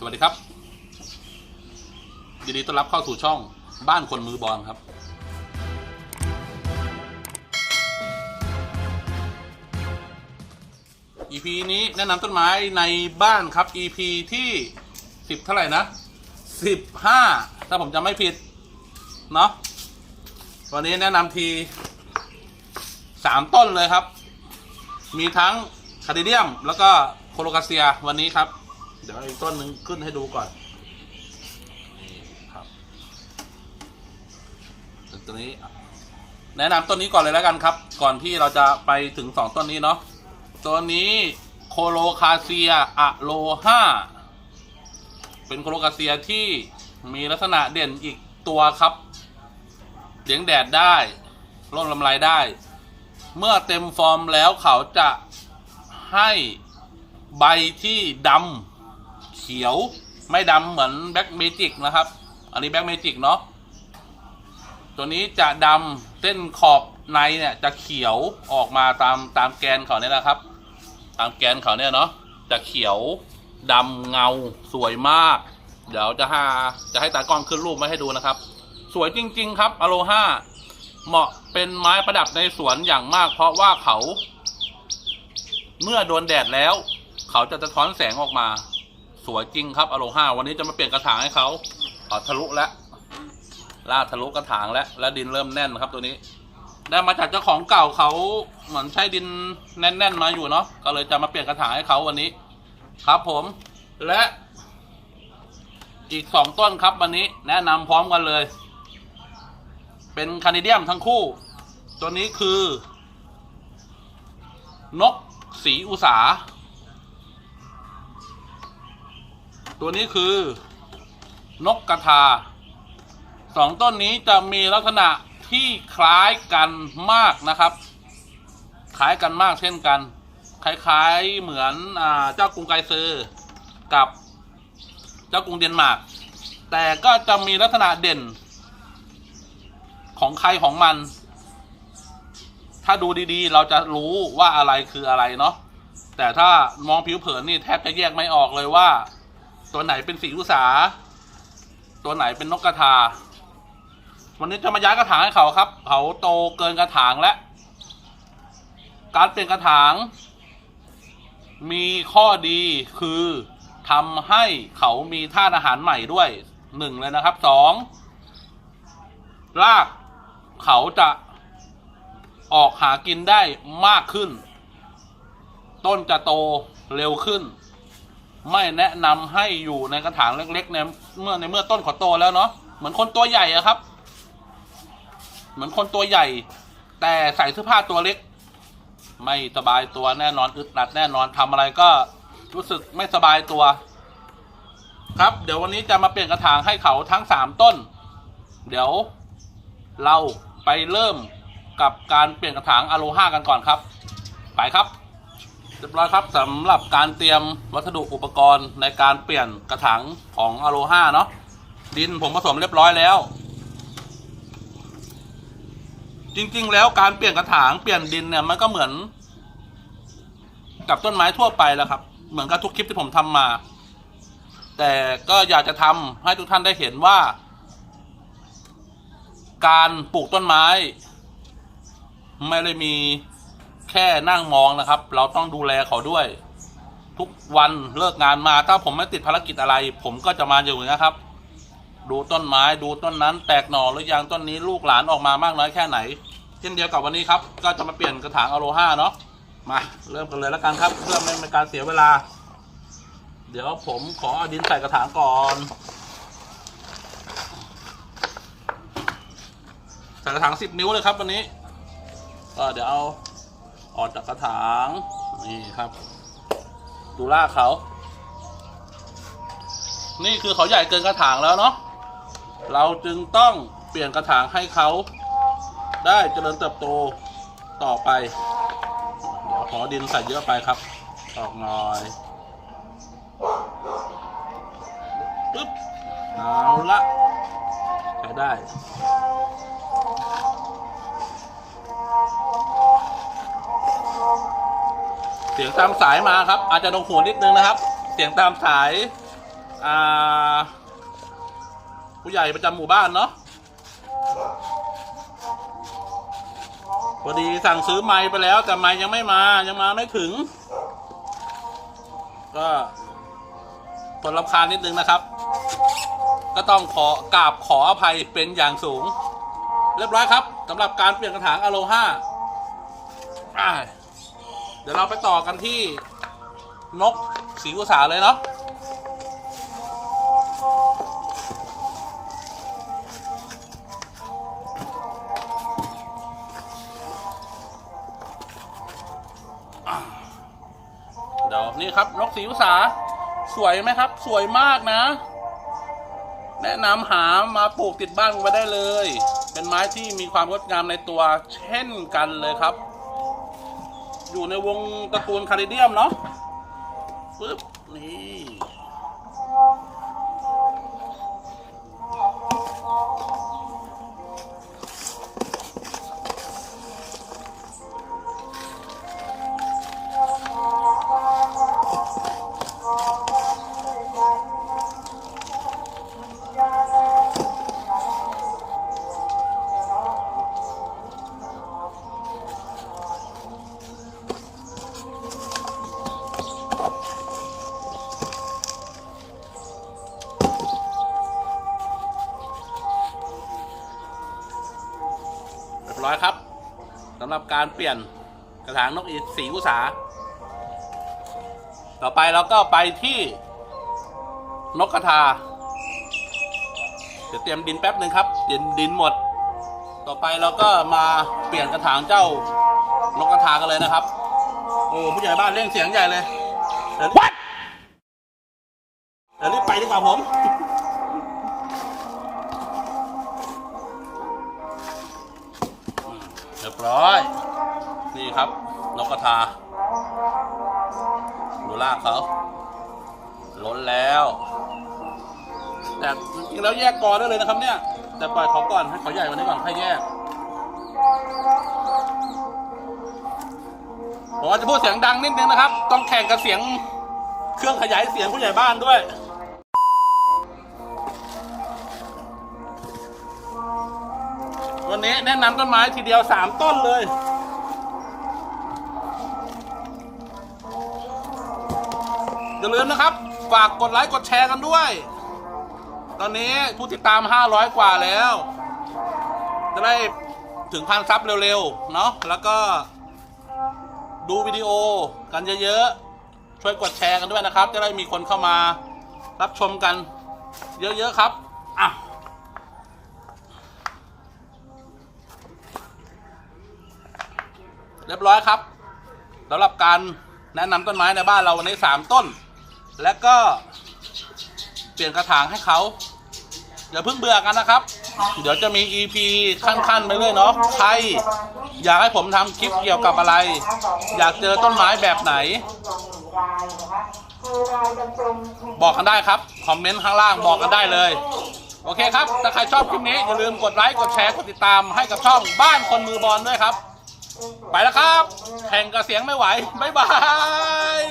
สวัสดีครับยินดีต้อนรับเข้าสู่ช่องบ้านคนมือบอลครับ EP นี้แนะนำต้นไม้ในบ้านครับ EP ที่สิบเท่าไหร่นะสิบห้าถ้าผมจำไม่ผิด เนาะวันนี้แนะนำทีสามต้นเลยครับ มีทั้งคาริเดียมแล้วก็โคโลกาเซียวันนี้ครับ เดี๋ยวอีกต้นหนึ่งขึ้นให้ดูก่อนนี่ครับตัวนี้ แนะนำต้นนี้ก่อนเลยแล้วกันครับ ก่อนที่เราจะไปถึงสองต้นนี้เนาะตัวนี้โคโลคาเซียอะโลห้าเป็นโคโลคาเซียที่มีลักษณะเด่นอีกตัวครับเลี้ยงแดดได้ร่นลำไรได้ เมื่อเต็มฟอร์มแล้วเขาจะให้ใบที่ดำ ขียวไม่ดำเหมือนแบ็กเมจิกนะครับ อันนี้แบ็กเมจิกเนาะตัวนี้จะดำเส้นขอบในเนี่ยจะเขียวออกมาตามตามแกนเขาเนี่ยนะครับ ตามแกนเขาเนี่ยเนาะจะเขียวดำเงาสวยมาก เดี๋ยวจะหาจะให้ตากล้องขึ้นรูปมาให้ดูนะครับ สวยจริง ๆ ครับอโลฮาเหมาะเป็นไม้ประดับในสวนอย่างมาก เพราะว่าเขา เมื่อโดนแดดแล้ว เขาจะสะท้อนแสงออกมา สวยจริงครับอโลฮาวันนี้จะมาเปลี่ยนกระถางให้เขาเอทะลุแล้วลาดทะลุกระถางแล้วและดินเริ่มแน่นครับตัวนี้ ได้มาจากเจ้าของเก่าเขาเหมือนใช้ดินแน่น ๆ มาอยู่เนาะก็เลยจะมาเปลี่ยนกระถางให้เขาวันนี้ ครับผมและอีกสองต้นครับวันนี้แนะนำพร้อมกันเลย เป็นคานิเดียมทั้งคู่ ตัวนี้คือ นกสีอุสา ตัวนี้คือนกกระทาสองต้นนี้จะมีลักษณะที่คล้ายกันมากนะครับ คล้ายกันมากเช่นกัน คล้ายๆเหมือนอเจ้ากรุงไกรซือกับเจ้ากรุงเดนมาร์กแต่ก็จะมีลักษณะเด่น ของใครของมัน ถ้าดูดีๆ เราจะรู้ว่าอะไรคืออะไรเนาะแต่ถ้ามองผิวเผินนี่แทบจะแยกไม่ออกเลยว่า ตัวไหนเป็นสีอุสา ตัวไหนเป็นนกกระทา วันนี้จะมาย้ายกระถางให้เขาครับ เขาโตเกินกระถางแล้ว การเปลี่ยนกระถาง มีข้อดีคือทำให้เขามีธาอาหารใหม่ด้วยหนึ่งเลยนะครับสองรากเขาจะออกหากินได้มากขึ้น ต้นจะโตเร็วขึ้น ไม่แนะนำให้อยู่ในกระถางเล็กๆในเมื่อในเมื่อต้นเขาโตแล้วเนาะเหมือนคนตัวใหญ่อะครับ เหมือนคนตัวใหญ่ แต่ใส่เสื้อผ้าตัวเล็ก ไม่สบายตัวแน่นอนอึดอัดแน่นอนทำอะไรก็รู้สึกไม่สบายตัว ครับ เดี๋ยววันนี้จะมาเปลี่ยนกระถางให้เขาทั้งสามต้น เดี๋ยวเราไปเริ่มกับการเปลี่ยนกระถางอะโลฮากันก่อนครับ ไปครับ เรียบร้อยครับสำหรับการเตรียมวัสดุอุปกรณ์ในการเปลี่ยนกระถางของอะโลฮาเนาะดินผมผสมเรียบร้อยแล้ว จริงๆ แล้วการเปลี่ยนกระถางเปลี่ยนดินเนี่ยมันก็เหมือน กับต้นไม้ทั่วไปแล้วครับ เหมือนกับทุกคลิปที่ผมทำมา แต่ก็อยากจะทำให้ทุกท่านได้เห็นว่า การปลูกต้นไม้ ไม่ได้มี แค่นั่งมองนะครับ เราต้องดูแลเขาด้วย ทุกวันเลิกงานมา ถ้าผมไม่ติดภารกิจอะไร ผมก็จะมาอยู่นะครับ ดูต้นไม้ดูต้นนั้น แตกหน่อหรือยังต้นนี้ลูกหลานออกมามากน้อยแค่ไหน เช่นเดียวกับวันนี้ครับ ก็จะมาเปลี่ยนกระถางอโลฮาเนาะมาเริ่มกันเลยแล้วกันครับเพื่อไม่เป็นการเสียเวลา เดี๋ยวผมขอเอาดินใส่กระถางก่อนใส่กระถางสิบนิ้วเลยครับวันนี้ก็เดี๋ยวเอา ออกจากกระถางนี่ครับดูรากเขา นี่คือเขาใหญ่เกินกระถางแล้วเนาะเราจึงต้องเปลี่ยนกระถางให้เขาได้เจริญเติบโตต่อไป เดี๋ยวขอดินใส่เยอะไปครับ ออกหน่อยปึ๊บเอาละใช้ได้ สียงตามสายมาครับ อาจจะตรงหัวนิดนึงนะครับ เสียงตามสายอ่าผู้ใหญ่ประจำหมู่บ้านเนาะพอดีสั่งซื้อไม้ไปแล้ว แต่ไม้ยังไม่มายังมาไม่ถึง ก็ทนรำคาญนิดนึงนะครับ ก็ต้องขอกราบขออภัยเป็นอย่างสูง เรียบร้อยครับสำหรับการเปลี่ยนกระถางอโลห้าอ่า ดี๋ยวเราไปต่อกันที่นกสีอุตสาเลยเนาะเดี๋ยวนี่ครับนกสีอุตสาสวยไหมครับ สวยมากนะ แนะนำหามาปลูกติดบ้านไว้ได้เลย เป็นไม้ที่มีความงดงามในตัวเช่นกันเลยครับ อยู่ในวงตระกูลคาริเดียมเนาะปึ๊บนี่ ร้อยครับสำหรับการเปลี่ยนกระถางนกอีสีอุสา ต่อไปเราก็ไปที่นกกระทาเดี๋ยวเตรียมดินแป๊บหนึ่งครับเดินดินหมด ต่อไปเราก็มาเปลี่ยนกระถางเจ้านกกระทากันเลยนะครับ โอ้ผู้ใหญ่บ้านเร่งเสียงใหญ่เลยเดี๋ยวเดี๋ยวรีบไปดีกว่าผม ร้อย นี่ครับ นกกระทา ดูลากเขาล้นแล้ว แต่จริงๆแล้วแยกกอได้เลยนะครับเนี่ย แต่ปล่อยเขาก่อนให้เขาใหญ่กวันนี้ก่อนให้แยก ผมอาจจะพูดเสียงดังนิดนึงนะครับ ต้องแข่งกับเสียง เครื่องขยายเสียงผู้ใหญ่บ้านด้วย วันนี้แนะนำต้นไม้ทีเดียวสามต้นเลย อย่าลืมนะครับ ฝากกดไลค์กดแชร์กันด้วย ตอนนี้ผู้ติดตาม 500 กว่าแล้ว จะได้ถึงพันซับเร็วๆ เนาะแล้วก็ดูวิดีโอกันเยอะๆ ช่วยกดแชร์กันด้วยนะครับ จะได้มีคนเข้ามารับชมกันเยอะๆครับอะ เรียบร้อยครับสำหรับการแนะนำต้นไม้ในบ้านเราวันสามต้น และก็เปลี่ยนกระถางให้เขาอย่าเพิ่งเบื่อกันนะครับ เดี๋ยวจะมี EP ขั้นๆไปเรื่อยเนาะใครอยากให้ผมทำคลิปเกี่ยวกับอะไร อยากเจอต้นไม้แบบไหน บอกกันได้ครับ คอมเมนต์ข้างล่างบอกกันได้เลย โอเคครับ ถ้าใครชอบคลิปนี้ อย่าลืมกดไลค์ กดแชร์ กดติดตามให้กับช่องบ้านคนมือบอลด้วยครับ ไปแล้วครับ แข่งกับเสียงไม่ไหว บ๊ายบาย